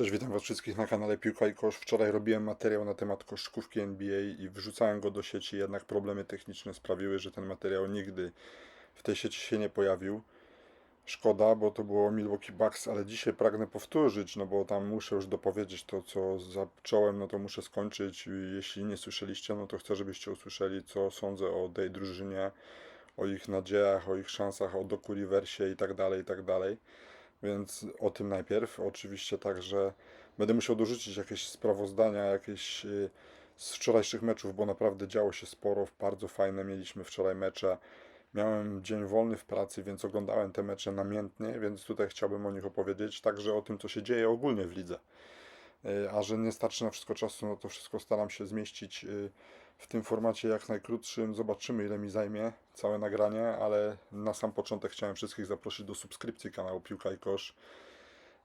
Cześć, witam Was wszystkich na kanale Piłka i Kosz. Wczoraj robiłem materiał na temat koszykówki NBA i wrzucałem go do sieci, jednak problemy techniczne sprawiły, że ten materiał nigdy w tej sieci się nie pojawił. Szkoda, bo to było Milwaukee Bucks, ale dzisiaj pragnę powtórzyć, no bo tam muszę już dopowiedzieć to, co zacząłem, no to muszę skończyć. Jeśli nie słyszeliście, no to chcę, żebyście usłyszeli, co sądzę o tej drużynie, o ich nadziejach, o ich szansach, o Doku Riversie i tak dalej, i tak dalej. Więc o tym najpierw. Oczywiście także będę musiał dorzucić jakieś sprawozdania, jakieś y, z wczorajszych meczów, bo naprawdę działo się sporo, bardzo fajne mieliśmy wczoraj mecze. Miałem dzień wolny w pracy, więc oglądałem te mecze namiętnie, więc tutaj chciałbym o nich opowiedzieć, także o tym, co się dzieje ogólnie w lidze. Y, A że nie starczy na wszystko czasu, no to wszystko staram się zmieścić y, w tym formacie jak najkrótszym. Zobaczymy, ile mi zajmie całe nagranie, ale na sam początek chciałem wszystkich zaprosić do subskrypcji kanału Piłka i Kosz.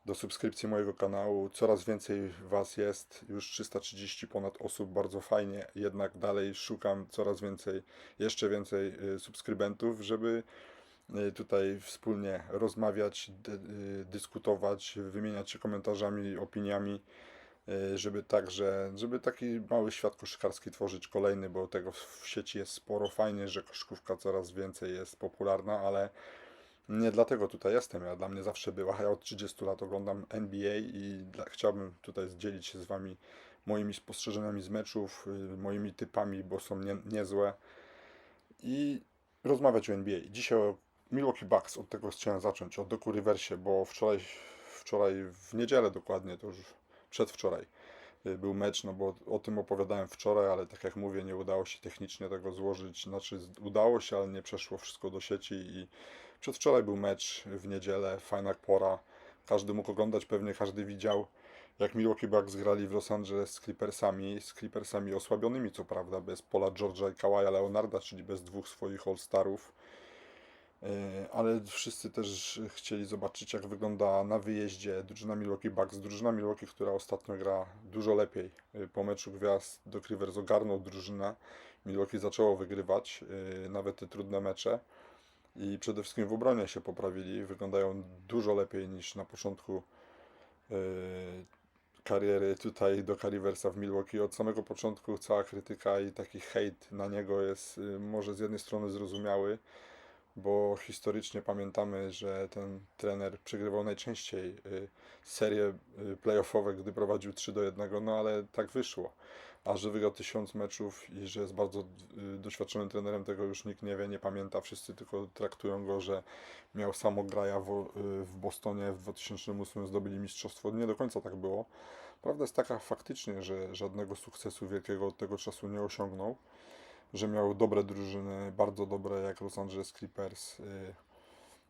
Do subskrypcji mojego kanału. Coraz więcej Was jest, już 330 ponad osób, bardzo fajnie. Jednak dalej szukam coraz więcej, jeszcze więcej y, subskrybentów, żeby y, tutaj wspólnie rozmawiać, y, dyskutować, wymieniać się komentarzami, opiniami, żeby także, żeby taki mały świat koszykarski tworzyć kolejny, bo tego w sieci jest sporo. Fajnie, że koszykówka coraz więcej jest popularna, ale nie dlatego tutaj jestem. Ja dla mnie zawsze była. Ja od 30 lat oglądam NBA i dla, chciałbym tutaj dzielić się z Wami moimi spostrzeżeniami z meczów, y, moimi typami, bo są nie, niezłe i rozmawiać o NBA. Dzisiaj o Milwaukee Bucks, od tego chciałem zacząć, od Doku Riversie, bo wczoraj, wczoraj w niedzielę dokładnie, to już przedwczoraj. Y, był mecz, no bo o tym opowiadałem wczoraj, ale tak jak mówię, nie udało się technicznie tego złożyć, znaczy udało się, ale nie przeszło wszystko do sieci i przedwczoraj był mecz w niedzielę, fajna pora, każdy mógł oglądać, pewnie każdy widział, jak Milwaukee Bucks grali w Los Angeles z Clippersami, z Clippersami osłabionymi co prawda, bez Paula George'a i Kawaja Leonarda, czyli bez dwóch swoich All-Starów, ale wszyscy też chcieli zobaczyć, jak wygląda na wyjeździe drużyna Milwaukee Bucks. Drużyna Milwaukee, która ostatnio gra dużo lepiej. E, Po meczu gwiazd Doc Rivers ogarnął drużynę. Milwaukee zaczęło wygrywać e, nawet te trudne mecze. I przede wszystkim w obronie się poprawili. Wyglądają dużo lepiej niż na początku e, kariery tutaj do Riversa w Milwaukee. Od samego początku cała krytyka i taki hejt na niego jest e, może z jednej strony zrozumiały, bo historycznie pamiętamy, że ten trener przegrywał najczęściej y, serie y, playoffowe, gdy prowadził 3 do 1, no ale tak wyszło. A że wygrał tysiąc meczów i że jest bardzo y, doświadczonym trenerem, tego już nikt nie wie, nie pamięta. Wszyscy tylko traktują go, że miał samo graja w, Bostonie w 2008 zdobyli mistrzostwo. Nie do końca tak było. Prawda jest taka faktycznie, że żadnego sukcesu wielkiego od tego czasu nie osiągnął że miał dobre drużyny, bardzo dobre jak Los Angeles Clippers y,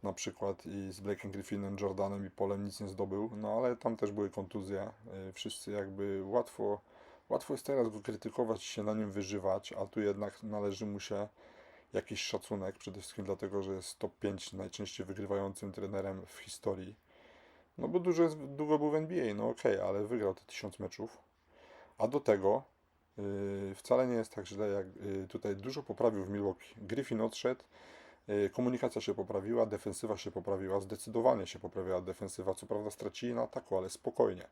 na przykład i z Blake'em Griffinem, Jordanem i Polem nic nie zdobył, no ale tam też były kontuzje, y, wszyscy jakby łatwo, łatwo jest teraz go krytykować się na nim wyżywać, a tu jednak należy mu się jakiś szacunek, przede wszystkim dlatego, że jest top 5 najczęściej wygrywającym trenerem w historii. No bo dużo jest, długo był w NBA, no okej, ale wygrał te tysiąc meczów. A do tego wcale nie jest tak źle, jak yy, tutaj dużo poprawił w Milwaukee. Griffin odszedł, yy, komunikacja się poprawiła, defensywa się poprawiła, zdecydowanie się poprawiła defensywa. Co prawda stracili na ataku, ale spokojnie.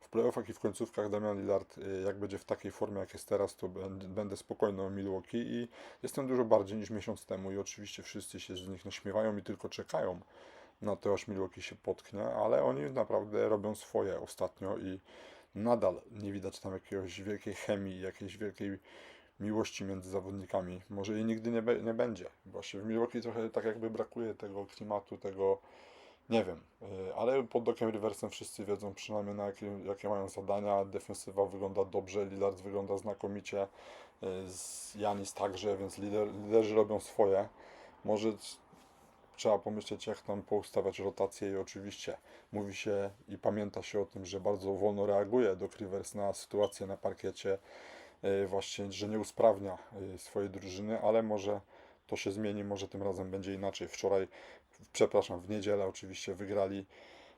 W playoffach i w końcówkach Damian Lillard, jak będzie w takiej formie, jak jest teraz, to będę spokojny o Milwaukee i jestem dużo bardziej niż miesiąc temu i oczywiście wszyscy się z nich naśmiewają i tylko czekają na to, aż Milwaukee się potknie, ale oni naprawdę robią swoje ostatnio i nadal nie widać tam jakiegoś wielkiej chemii, jakiejś wielkiej miłości między zawodnikami. Może jej nigdy nie, be, nie będzie. Właśnie w Milwaukee trochę tak jakby brakuje tego klimatu, tego nie wiem, y, ale pod Dociem Riversem wszyscy wiedzą przynajmniej na jakie, jakie mają zadania. Defensywa wygląda dobrze, Lillard wygląda znakomicie, y, Janis także, więc lider, liderzy robią swoje. Może trzeba pomyśleć, jak tam poustawiać rotację i oczywiście mówi się i pamięta się o tym, że bardzo wolno reaguje Doc Rivers na sytuację na parkiecie, y, właśnie, że nie usprawnia y, swojej drużyny, ale może to się zmieni, może tym razem będzie inaczej. Wczoraj, przepraszam, w niedzielę oczywiście wygrali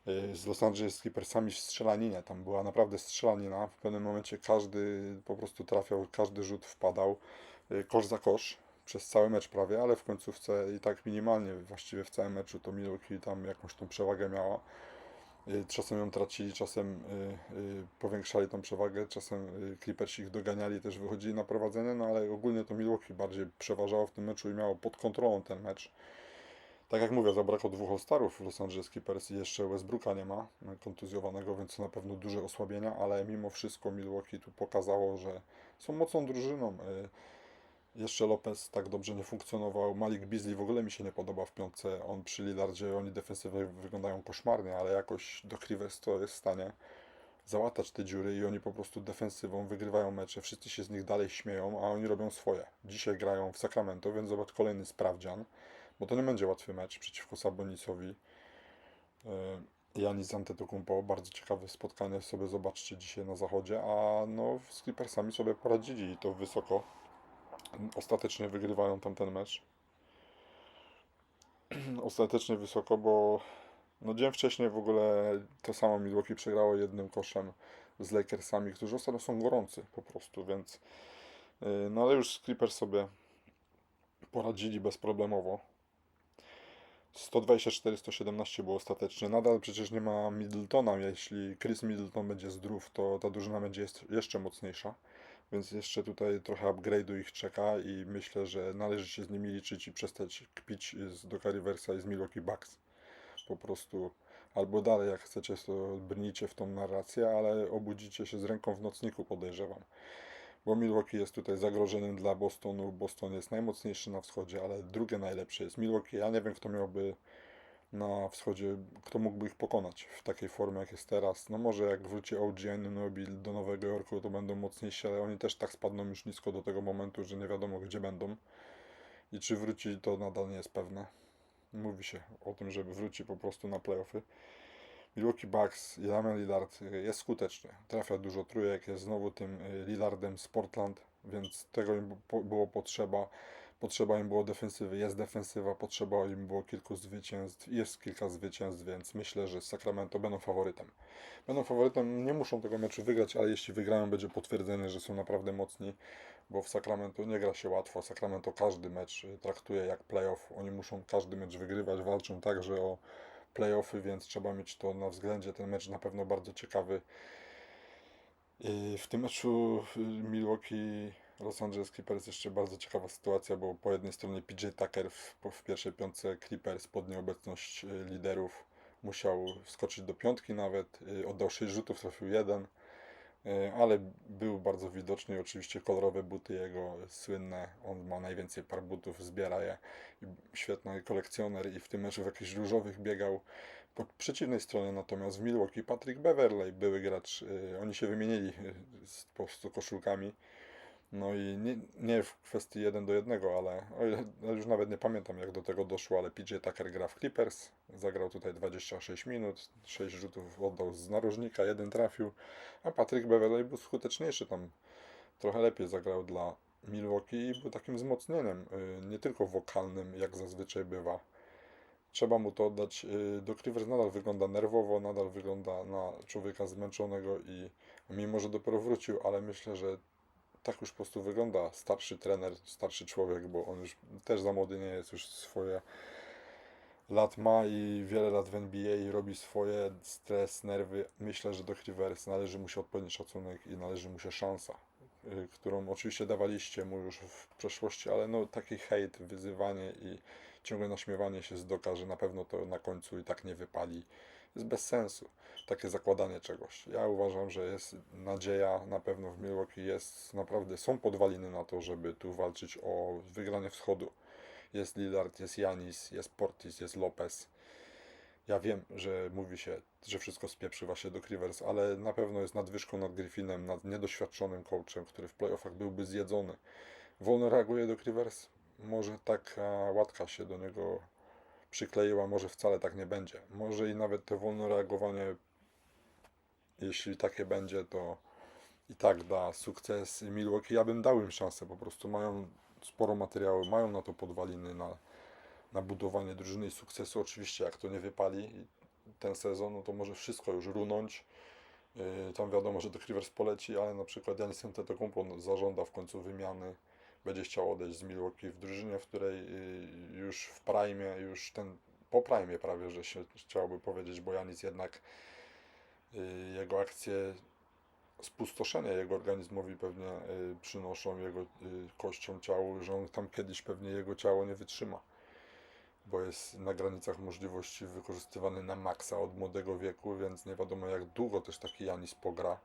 y, z Los Angeles Clippersami w strzelaninie. Tam była naprawdę strzelanina. W pewnym momencie każdy po prostu trafiał, każdy rzut wpadał, kosz za kosz przez cały mecz prawie, ale w końcówce i tak minimalnie właściwie w całym meczu to Milwaukee tam jakąś tą przewagę miała. Y, Czasem ją tracili, czasem y, y, powiększali tą przewagę, czasem Clippersi ich doganiali, też wychodzili na prowadzenie, no ale ogólnie to Milwaukee bardziej przeważało w tym meczu i miało pod kontrolą ten mecz. Tak jak mówię, zabrakło dwóch All-Starów Los Angeles Clippers i jeszcze Westbrooka nie ma y, kontuzjowanego, więc na pewno duże osłabienia, ale mimo wszystko Milwaukee tu pokazało, że są mocną drużyną. Jeszcze Lopez tak dobrze nie funkcjonował. Malik Beasley w ogóle mi się nie podoba w piątce. On przy Lillardzie, oni defensywnie wyglądają koszmarnie, ale jakoś do Rivers to jest w stanie załatać te dziury i oni po prostu defensywą wygrywają mecze. Wszyscy się z nich dalej śmieją, a oni robią swoje. Dzisiaj grają w Sacramento, więc zobacz kolejny sprawdzian, bo to nie będzie łatwy mecz przeciwko Sabonisowi. Yy, Janis Antetokounmpo, bardzo ciekawe spotkanie sobie zobaczcie dzisiaj na zachodzie, a no z Clippersami sobie poradzili i to wysoko ostatecznie wygrywają tamten mecz. Ostatecznie wysoko, bo no dzień wcześniej w ogóle to samo Milwaukee przegrało jednym koszem z Lakersami, którzy ostatnio są gorący po prostu, więc yy, no ale już Clippers sobie poradzili bezproblemowo. 124-117 było ostatecznie. Nadal przecież nie ma Middletona. Jeśli Chris Middleton będzie zdrów, to ta drużyna będzie jeszcze mocniejsza. Więc jeszcze tutaj trochę upgrade'u ich czeka i myślę, że należy się z nimi liczyć i przestać kpić z Doka Riversa i z Milwaukee Bucks. Po prostu albo dalej jak chcecie, to brnijcie w tą narrację, ale obudzicie się z ręką w nocniku, podejrzewam. Bo Milwaukee jest tutaj zagrożeniem dla Bostonu. Boston jest najmocniejszy na wschodzie, ale drugie najlepsze jest Milwaukee. Ja nie wiem, kto miałby na wschodzie, kto mógłby ich pokonać w takiej formie, jak jest teraz. No może jak wróci OG Anunobil do Nowego Jorku, to będą mocniejsi, ale oni też tak spadną już nisko do tego momentu, że nie wiadomo gdzie będą. I czy wróci, to nadal nie jest pewne. Mówi się o tym, żeby wróci po prostu na playoffy. Milwaukee Bucks Damian Lillard y, jest skuteczny. Trafia dużo trójek, jest znowu tym y, Lillardem z Portland, więc tego im było potrzeba. Potrzeba im było defensywy, jest defensywa, potrzeba im było kilku zwycięstw, jest kilka zwycięstw, więc myślę, że Sacramento będą faworytem. Będą faworytem, nie muszą tego meczu wygrać, ale jeśli wygrają, będzie potwierdzenie, że są naprawdę mocni, bo w Sacramento nie gra się łatwo. Sacramento każdy mecz y, traktuje jak playoff. Oni muszą każdy mecz wygrywać, walczą także o playoffy, więc trzeba mieć to na względzie. Ten mecz na pewno bardzo ciekawy. W tym meczu y, Milwaukee Los Angeles Clippers jeszcze bardzo ciekawa sytuacja, bo po jednej stronie PJ Tucker w, w pierwszej piątce Clippers pod nieobecność y, liderów musiał wskoczyć do piątki nawet, y, oddał 6 rzutów, trafił jeden, y, ale był bardzo widoczny i oczywiście kolorowe buty jego słynne, on ma najwięcej par butów, zbiera je, świetny kolekcjoner i w tym meczu w jakichś różowych biegał. Po przeciwnej stronie natomiast w Milwaukee Patrick Beverley, były gracz, oni się wymienili po prostu koszulkami. No i nie, nie w kwestii 1 do 1, ale o ile, już nawet nie pamiętam jak do tego doszło, ale PJ Tucker gra w Clippers, zagrał tutaj 26 minut, 6 rzutów oddał z narożnika, jeden trafił, a Patrick Beverley był skuteczniejszy tam, trochę lepiej zagrał dla Milwaukee i był takim wzmocnieniem, y, nie tylko wokalnym jak zazwyczaj bywa. Trzeba mu to oddać. y, Doc Rivers nadal wygląda nerwowo, nadal wygląda na człowieka zmęczonego i mimo, że dopiero wrócił, ale myślę, że tak już po prostu wygląda starszy trener, starszy człowiek, bo on już też za młody nie jest, już swoje lat ma i wiele lat w NBA i robi swoje, stres, nerwy. Myślę, że do Rivers należy mu się odpowiedni szacunek i należy mu się szansa, y, którą oczywiście dawaliście mu już w przeszłości, ale no taki hejt, wyzywanie i ciągłe naśmiewanie się z Doka, że na pewno to na końcu i tak nie wypali, jest bez sensu. Takie zakładanie czegoś. Ja uważam, że jest nadzieja, na pewno w Milwaukee jest, naprawdę są podwaliny na to, żeby tu walczyć o wygranie wschodu. Jest Lillard, jest Janis, jest Portis, jest Lopez. Ja wiem, że mówi się, że wszystko spieprzy właśnie do Rivers, ale na pewno jest nadwyżką nad Griffinem, nad niedoświadczonym coachem, który w playoffach byłby zjedzony. Wolno reaguje do Rivers? Może taka łatka się do niego przykleiła, może wcale tak nie będzie. Może i nawet to wolne reagowanie, jeśli takie będzie, to i tak da sukces Milwaukee. Ja bym dał im szansę, po prostu mają sporo materiału, mają na to podwaliny, na, na budowanie drużyny i sukcesu. Oczywiście, jak to nie wypali ten sezon, no to może wszystko już runąć. Yy, Tam wiadomo, że do Rivers poleci, ale na przykład Janis Antetokounmpo zażąda w końcu wymiany. Będzie chciał odejść z Milwaukee w drużynie, w której yy, już w prime, już ten po prime prawie, że się chciałoby powiedzieć, bo Janis jednak y, jego akcje spustoszenia jego organizmowi pewnie y, przynoszą jego y, kościom ciału, że on tam kiedyś pewnie jego ciało nie wytrzyma, bo jest na granicach możliwości wykorzystywany na maksa od młodego wieku, więc nie wiadomo jak długo też taki Janis pogra.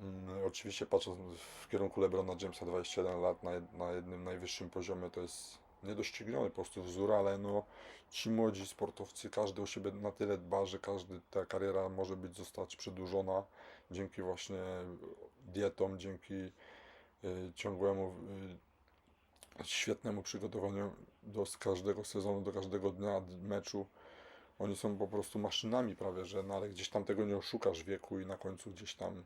Mm, Oczywiście patrząc w kierunku LeBrona Jamesa 21 lat na, na jednym najwyższym poziomie to jest niedościgniony po prostu wzór, ale no ci młodzi sportowcy, każdy o siebie na tyle dba, że każdy ta kariera może być zostać przedłużona dzięki właśnie dietom, dzięki y, ciągłemu y, świetnemu przygotowaniu do każdego sezonu, do każdego dnia meczu. Oni są po prostu maszynami prawie, że no ale gdzieś tam tego nie oszukasz wieku i na końcu gdzieś tam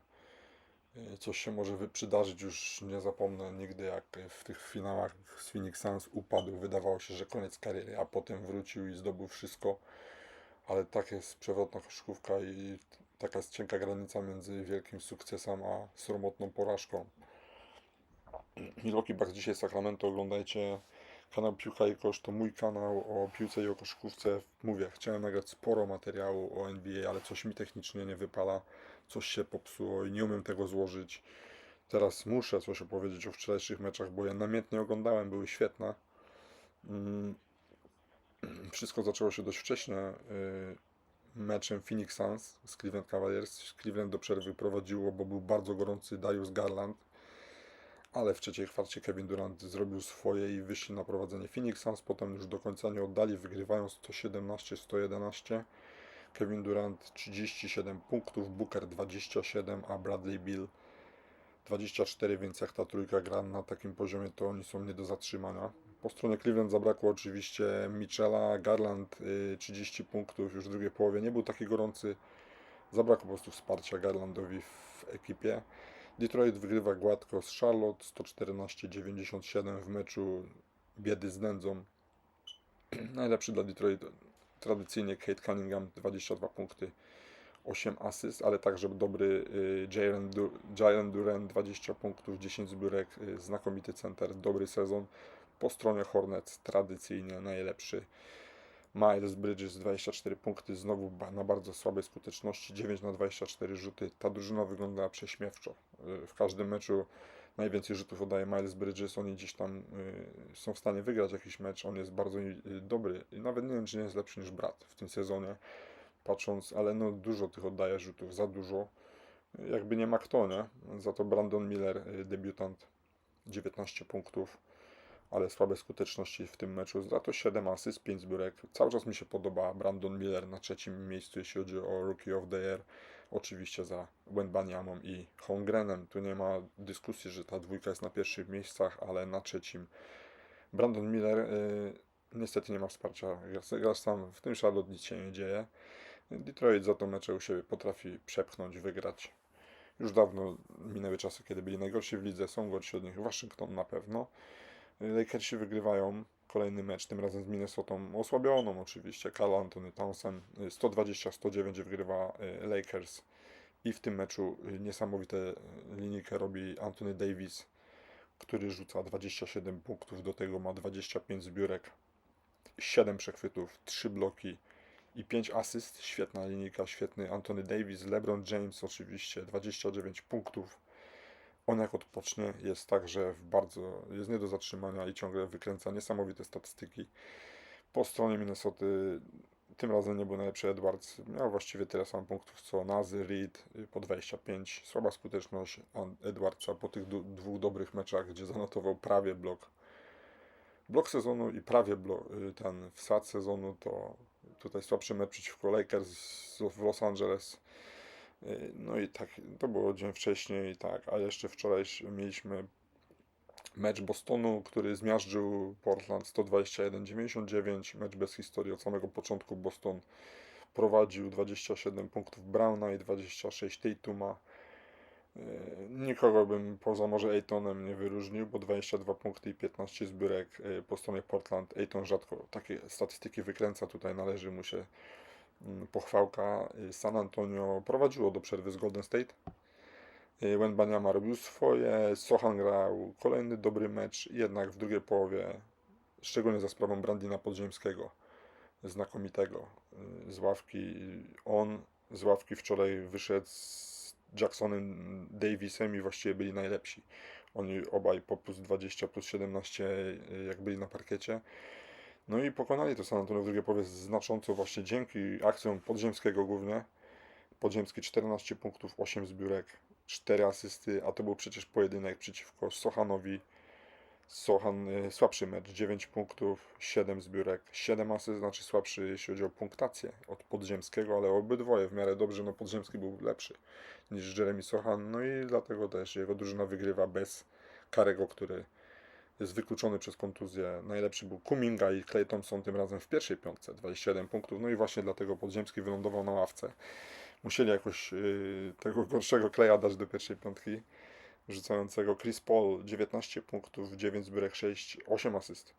coś się może przydarzyć. Już nie zapomnę nigdy jak w tych finałach z Phoenix Suns upadł. Wydawało się, że koniec kariery, a potem wrócił i zdobył wszystko. Ale tak jest przewrotna koszykówka i taka jest cienka granica między wielkim sukcesem a sromotną porażką. Milwaukee Bucks dzisiaj Sacramento oglądajcie. Kanał Piłka i Kosz to mój kanał o piłce i o koszykówce. Mówię, chciałem nagrać sporo materiału o NBA, ale coś mi technicznie nie wypala, coś się popsuło i nie umiem tego złożyć. Teraz muszę coś opowiedzieć o wczorajszych meczach, bo je namiętnie oglądałem, były świetne. Mm, Wszystko zaczęło się dość wcześnie y, meczem Phoenix Suns z Cleveland Cavaliers. Cleveland do przerwy prowadziło, bo był bardzo gorący Darius Garland ale w trzeciej kwarcie Kevin Durant zrobił swoje i wyszli na prowadzenie Phoenix Suns, potem już do końca nie oddali, wygrywają 117-111. Kevin Durant 37 punktów, Booker 27, a Bradley Bill 24, więc jak ta trójka gra na takim poziomie, to oni są nie do zatrzymania. Po stronie Cleveland zabrakło oczywiście Michela, Garland y, 30 punktów już w drugiej połowie, nie był taki gorący, zabrakło po prostu wsparcia Garlandowi w ekipie. Detroit wygrywa gładko z Charlotte 114-97 w meczu biedy z nędzą. Najlepszy dla Detroit tradycyjnie Kate Cunningham 22 punkty, 8 asyst, ale także dobry y, Jalen Du- Jalen Duran 20 punktów, 10 zbiórek, y, znakomity center, dobry sezon. Po stronie Hornets tradycyjnie najlepszy Miles Bridges 24 punkty, znowu na bardzo słabej skuteczności, 9 na 24 rzuty. Ta drużyna wygląda prześmiewczo. Y, W każdym meczu najwięcej rzutów oddaje Miles Bridges, oni gdzieś tam y, są w stanie wygrać jakiś mecz, on jest bardzo y, dobry i nawet nie wiem, czy nie jest lepszy niż brat w tym sezonie, patrząc, ale no dużo tych oddaje rzutów, za dużo. Jakby nie ma kto, nie? Za to Brandon Miller, y, debiutant, 19 punktów ale słabe skuteczności w tym meczu. Za to 7 asyst, 5 zbiórek. Cały czas mi się podoba Brandon Miller na trzecim miejscu, jeśli chodzi o Rookie of the Year. Oczywiście za Wenbaniamą i Holmgrenem. Tu nie ma dyskusji, że ta dwójka jest na pierwszych miejscach, ale na trzecim Brandon Miller y, niestety nie ma wsparcia. Gra sam w tym Charlotte nic się nie dzieje. Detroit za to mecze u siebie potrafi przepchnąć, wygrać. Już dawno minęły czasy, kiedy byli najgorsi w lidze, są gorsi od nich. Waszyngton na pewno. Lakersi wygrywają kolejny mecz, tym razem z Minnesotą, osłabioną oczywiście. Carl Anthony Townsend y, 120-109 wygrywa y, Lakers i w tym meczu y, niesamowite y, linijkę robi Anthony Davis, który rzuca 27 punktów, do tego ma 25 zbiórek, 7 przechwytów, 3 bloki i 5 asyst. Świetna linijka, świetny Anthony Davis, LeBron James oczywiście, 29 punktów. On jak odpocznie jest tak, że w bardzo jest nie do zatrzymania i ciągle wykręca niesamowite statystyki. Po stronie Minnesoty tym razem nie był najlepszy Edwards. Miał właściwie tyle samo punktów co Nazy, Reed y, po 25. Słaba skuteczność Edwardsa po tych dwóch dobrych meczach, gdzie zanotował prawie blok. Blok sezonu i prawie blok, ten wsad sezonu to tutaj słabszy mecz przeciwko Lakers w Los Angeles. Y, No i tak, to było dzień wcześniej, tak, a jeszcze wczoraj mieliśmy mecz Bostonu, który zmiażdżył Portland 121-99, mecz bez historii od samego początku Boston prowadził 27 punktów Browna i 26 Tatuma. Y, Nikogo bym poza może Aytonem nie wyróżnił, bo 22 punkty i 15 zbiórek y, po stronie Portland. Ayton rzadko takie statystyki wykręca, tutaj należy mu się pochwałka. Y, San Antonio prowadziło do przerwy z Golden State. Y, Wembanyama robił swoje, Sohan grał kolejny dobry mecz, jednak w drugiej połowie, szczególnie za sprawą Brandina Podziemskiego, znakomitego y, z ławki. On z ławki wczoraj wyszedł z Jacksonem Davisem i właściwie byli najlepsi. Oni obaj po plus 20, plus 17 y, jak byli na parkiecie. No i pokonali to San Antonio w drugiej połowie znacząco właśnie dzięki akcjom Podziemskiego głównie. Podziemski 14 punktów, 8 zbiórek, 4 asysty, a to był przecież pojedynek przeciwko Sochanowi. Sochan y, słabszy mecz, 9 punktów, 7 zbiórek, 7 asyst, znaczy słabszy jeśli chodzi o punktację od Podziemskiego, ale obydwoje w miarę dobrze, no Podziemski był lepszy niż Jeremy Sochan, no i dlatego też jego drużyna wygrywa bez Karego, który jest wykluczony przez kontuzję. Najlepszy był Kuminga i Clay Thompson tym razem w pierwszej piątce, 27 punktów, no i właśnie dlatego Podziemski wylądował na ławce. Musieli jakoś y, tego gorszego Claya dać do pierwszej piątki rzucającego Chris Paul 19 punktów, 9 zbiórek 6, 8 asyst.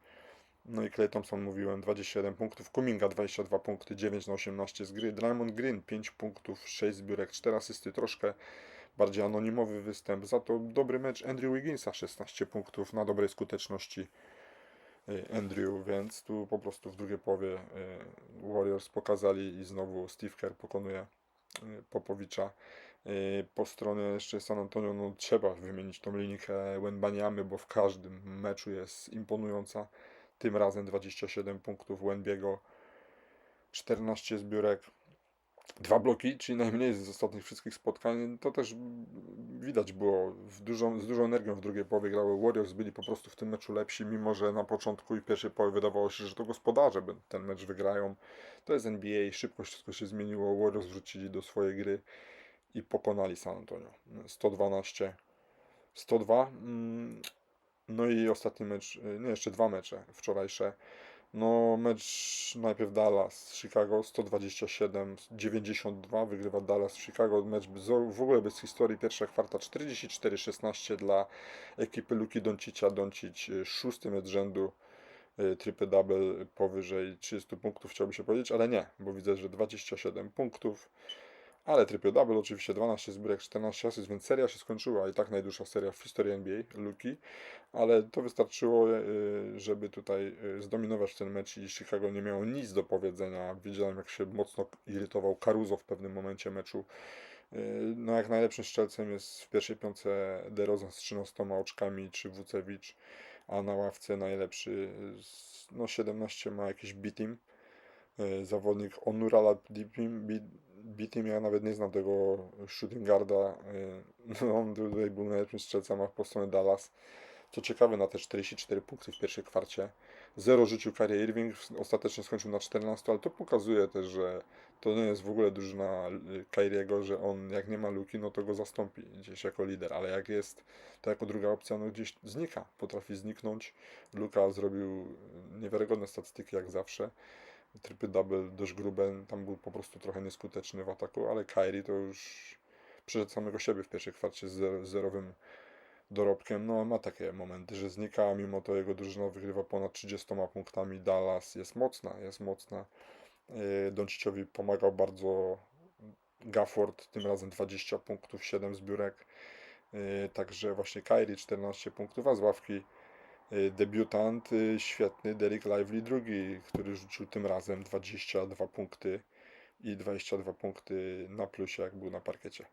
No i Clay Thompson mówiłem 27 punktów, Kuminga 22 punkty, 9 na 18 z gry, Draymond Green 5 punktów, 6 zbiórek, 4 asysty, troszkę bardziej anonimowy występ, za to dobry mecz Andrew Wigginsa 16 punktów na dobrej skuteczności y, Andrew, więc tu po prostu w drugiej połowie y, Warriors pokazali i znowu Steve Kerr pokonuje y, Popowicza. Po stronie jeszcze San Antonio, no trzeba wymienić tą linijkę Wenbaniamy, bo w każdym meczu jest imponująca. Tym razem 27 punktów Wenbiego, 14 zbiórek, dwa bloki, czyli najmniej z ostatnich wszystkich spotkań. To też widać było dużą, z dużą energią w drugiej połowie grały Warriors, byli po prostu w tym meczu lepsi, mimo że na początku i pierwszej połowie wydawało się, że to gospodarze ten mecz wygrają. To jest NBA, szybko wszystko się zmieniło, Warriors wrócili do swojej gry i pokonali San Antonio. 112, 102. mm, No i ostatni mecz, y, nie jeszcze dwa mecze wczorajsze. No mecz najpierw Dallas, Chicago 127, 92 wygrywa Dallas Chicago. Mecz bez, w ogóle bez historii. Pierwsza kwarta 44-16 dla ekipy Luki Doncicia. Doncic y, szósty mecz rzędu y, triple double powyżej 30 punktów chciałby się powiedzieć, ale nie, bo widzę, że 27 punktów. Ale triple double oczywiście 12 zbiórek, 14 asyst, więc seria się skończyła i tak najdłuższa seria w historii NBA, Luki, ale to wystarczyło, y, żeby tutaj y, zdominować ten mecz i Chicago nie miało nic do powiedzenia. Widziałem jak się mocno irytował Caruso w pewnym momencie meczu. Y, No jak najlepszym strzelcem jest w pierwszej piątce DeRozan z 13 oczkami czy Wucewicz, a na ławce najlepszy no 17 ma jakiś beatim zawodnik Onurala Beatim, Beatim, ja nawet nie znam tego shooting guarda, y, no, on tutaj był najlepszym strzelcem po stronie Dallas. Co ciekawe, na te 44 punkty w pierwszej kwarcie. Zero rzucił Kyrie Irving, ostatecznie skończył na 14, ale to pokazuje też, że to nie jest w ogóle drużyna y, Kyriego, że on jak nie ma luki, no to go zastąpi gdzieś jako lider, ale jak jest, to jako druga opcja, no gdzieś znika, potrafi zniknąć. Luka zrobił niewiarygodne statystyki jak zawsze triple double dość grube, tam był po prostu trochę nieskuteczny w ataku, ale Kyrie to już przeszedł samego siebie w pierwszej kwarcie z zer- zerowym dorobkiem. No ma takie momenty, że znika, mimo to jego drużyna wygrywa ponad 30 punktami. Dallas jest mocna, jest mocna. Yy, Donciciowi pomagał bardzo Gafford, tym razem 20 punktów, 7 zbiórek. Yy, Także właśnie Kyrie 14 punktów, a z ławki debiutant y, świetny Derek Lively drugi, który rzucił tym razem 22 punkty i 22 punkty na plusie, jak był na parkiecie.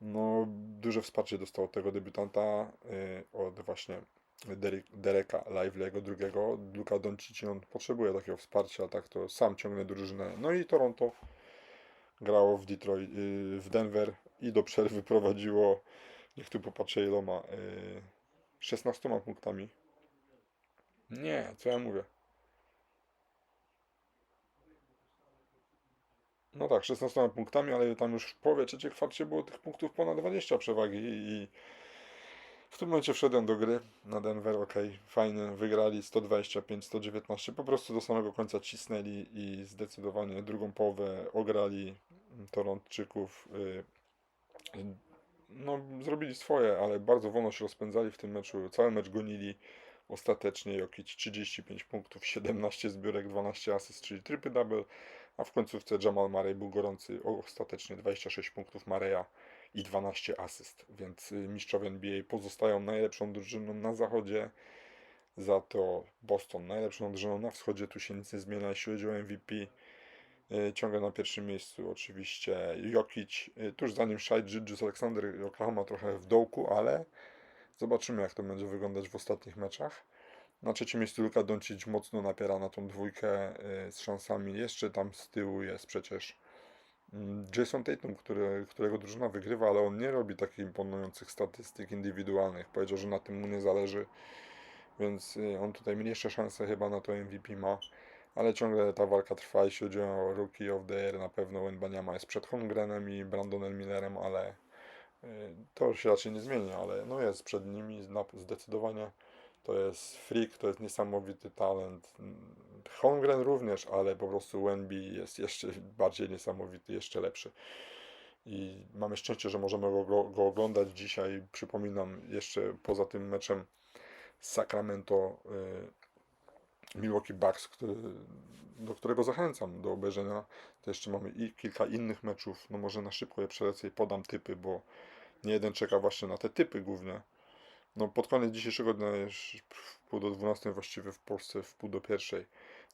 No, duże wsparcie dostał tego debiutanta y, od właśnie Derek, Dereka Lively'ego drugiego. Luka Doncic on potrzebuje takiego wsparcia, tak to sam ciągnie drużynę. No i Toronto grało w Detroit, y, w Denver i do przerwy prowadziło, niech tu popatrzę iloma, y, 16 punktami. Nie, co ja mówię? No tak, 16 punktami, ale tam już w połowie trzeciej kwarcie było tych punktów ponad 20 przewagi i w tym momencie wszedłem do gry na Denver, ok, fajnie, wygrali 125-119, po prostu do samego końca cisnęli i zdecydowanie drugą połowę ograli Torontczyków. y, No, zrobili swoje, ale bardzo wolno się rozpędzali w tym meczu, cały mecz gonili. Ostatecznie Jokic 35 punktów, 17 zbiórek, 12 asyst, czyli triple double, a w końcówce Jamal Murray był gorący, ostatecznie 26 punktów Mareya i 12 asyst, więc y, mistrzowie NBA pozostają najlepszą drużyną na zachodzie, Za to Boston najlepszą drużyną na wschodzie, tu się nic nie zmienia, jeśli chodzi o MVP. Y, Ciągle na pierwszym miejscu oczywiście Jokic, y, tuż za nim Shai Gilgeous Alexander, Oklahoma trochę w dołku, ale zobaczymy jak to będzie wyglądać w ostatnich meczach. Na trzecim miejscu Luka Doncic mocno napiera na tą dwójkę y, z szansami. Jeszcze tam z tyłu jest przecież mm, Jason Tatum, który, którego drużyna wygrywa, ale on nie robi takich imponujących statystyk indywidualnych. Powiedział, że na tym mu nie zależy, więc y, on tutaj mniejsze szanse chyba na to MVP ma. Ale ciągle ta walka trwa, jeśli chodzi o Rookie of the Year, na pewno Wembanyama jest przed Holmgrenem i Brandonem Millerem, ale to się raczej nie zmieni, ale no jest przed nimi zdecydowanie. To jest freak, to jest niesamowity talent. Holmgren również, ale po prostu Wemby jest jeszcze bardziej niesamowity, jeszcze lepszy. I mamy szczęście, że możemy go, go, oglądać dzisiaj. Przypominam jeszcze poza tym meczem Sacramento y, Milwaukee Bucks, który, do którego zachęcam do obejrzenia. To jeszcze mamy i kilka innych meczów. No może na szybko je przelecę i podam typy, bo nie jeden czeka właśnie na te typy głównie. No pod koniec dzisiejszego dnia, już w pół do 12 właściwie w Polsce, w pół do pierwszej.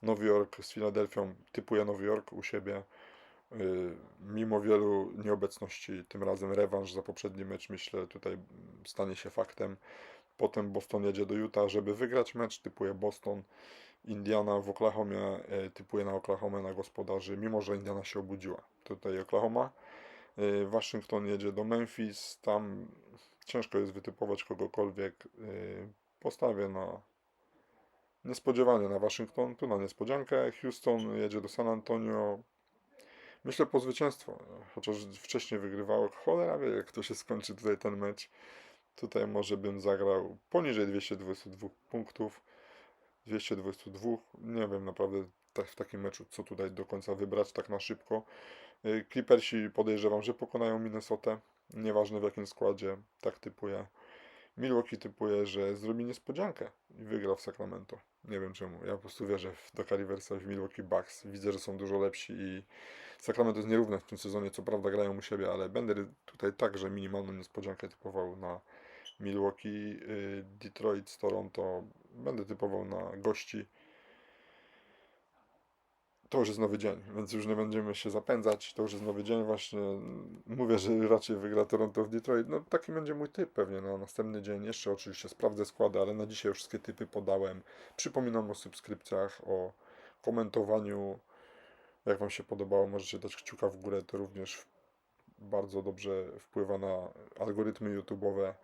Nowy Jork z Filadelfią, typuję Nowy Jork u siebie. Yy, Mimo wielu nieobecności, tym razem rewanż za poprzedni mecz, myślę, tutaj stanie się faktem. Potem Boston jedzie do Utah, żeby wygrać mecz, typuję Boston. Indiana w Oklahomie, yy, typuję na Oklahomę na gospodarzy, mimo że Indiana się obudziła. Tutaj Oklahoma. Yy, Waszyngton jedzie do Memphis, tam ciężko jest wytypować kogokolwiek. Yy, Postawię na niespodziewanie na Waszyngton, tu na niespodziankę. Houston jedzie do San Antonio. Myślę po zwycięstwo, chociaż wcześniej wygrywało. Cholera wie, jak to się skończy tutaj ten mecz. Tutaj może bym zagrał poniżej 222 punktów. 222, nie wiem naprawdę tak w takim meczu, co tutaj do końca wybrać tak na szybko. Y, Clippersi podejrzewam, że pokonają Minnesotę. Nieważne w jakim składzie, tak typuję. Milwaukee typuje, że zrobi niespodziankę i wygra w Sacramento. Nie wiem czemu. Ja po prostu wierzę w Doka Riversa w Milwaukee Bucks. Widzę, że są dużo lepsi i Sacramento jest nierówne w tym sezonie. Co prawda grają u siebie, ale będę tutaj także minimalną niespodziankę typował na Milwaukee, y, Detroit, Toronto. Będę typował na gości. To już jest nowy dzień, więc już nie będziemy się zapędzać. To już jest nowy dzień, właśnie. Mówię, że raczej wygra Toronto w Detroit. No taki będzie mój typ pewnie na następny dzień. Jeszcze oczywiście sprawdzę składy, ale na dzisiaj wszystkie typy podałem. Przypominam o subskrypcjach, o komentowaniu. Jak Wam się podobało, możecie dać kciuka w górę. To również bardzo dobrze wpływa na algorytmy YouTube'owe.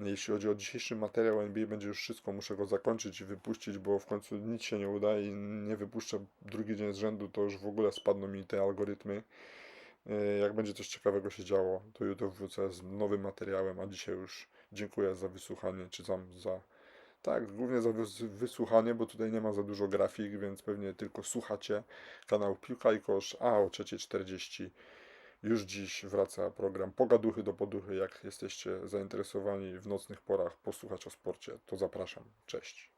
Jeśli chodzi o dzisiejszy materiał NBA, będzie już wszystko. Muszę go zakończyć i wypuścić, bo w końcu nic się nie uda i nie wypuszczę drugi dzień z rzędu, to już w ogóle spadną mi te algorytmy. Yy, Jak będzie coś ciekawego się działo, to jutro wrócę z nowym materiałem, a dzisiaj już dziękuję za wysłuchanie, czy tam za. Tak, głównie za wys- wysłuchanie, bo tutaj nie ma za dużo grafik, więc pewnie tylko słuchacie. Kanał Piłka i Kosz, a o 3.40 już dziś wraca program Pogaduchy do Poduchy. Jak jesteście zainteresowani w nocnych porach posłuchać o sporcie, to zapraszam. Cześć.